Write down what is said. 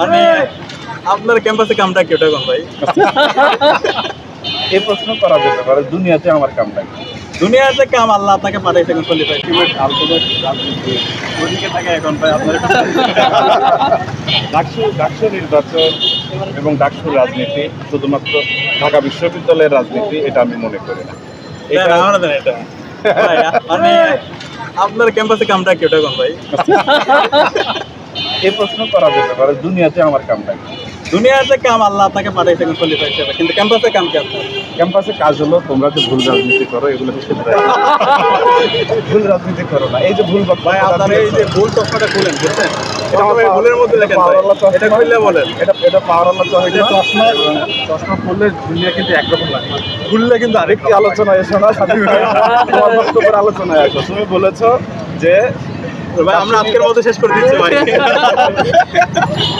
মানে আপনার ক্যাম্পাসে কামটা কি ওটা কোন ভাই? এই প্রশ্ন করা যেতে পারে দুনিয়াতে আমার কাম নাই দুনিয়াতে কাম আল্লাহ আপনাকে পাঠাইছে এখন কোয়ালিফাই আলটিমেট রাজনীতি ওদিকে থাকে এখন ভাই আপনার ডাকসু ডাকসু নির্বাচন এবং ডাকসুর রাজনীতি শুধুমাত্র ঢাকা বিশ্ববিদ্যালয়ের রাজনীতি এটা আমি মনে করি না। এটা এটা। এটা মানে আপনার ক্যাম্পাসে কামটা কি ওটা কোন ভাই? এই প্রশ্ন করা যেতে পারে দুনিয়াতে আমার কাম নাই। দুনিয়াতে কাম আল্লাহ আপনাকে পাঠাইছে এখন কোয়ালিফাই হিসেবে। কিন্তু ক্যাম্পাসে কাম কি আপনার? ক্যাম্পাসে কাজ হলো তোমরা যে ভুল রাজনীতি করো এগুলো ভুল রাজনীতি। করো না। এই যে ভুল ভাই আপনার এই যে ভুল চশমাটা খুলেন বুঝছেন? এটা ভুলের মধ্যে লেখেন। এটা খুললে বলেন। এটা এটা পাওয়ার আল্লাহ চশমা। চশমা চশমা পড়লে দুনিয়া কিন্তু একরকম লাগে। খুললে কিন্তু আরেকটি আলোচনা এসো না সাথী আলোচনায় আসো। তুমি বলেছ যে ভাই আমরা আজকের মতো শেষ করে দিচ্ছি ভাই।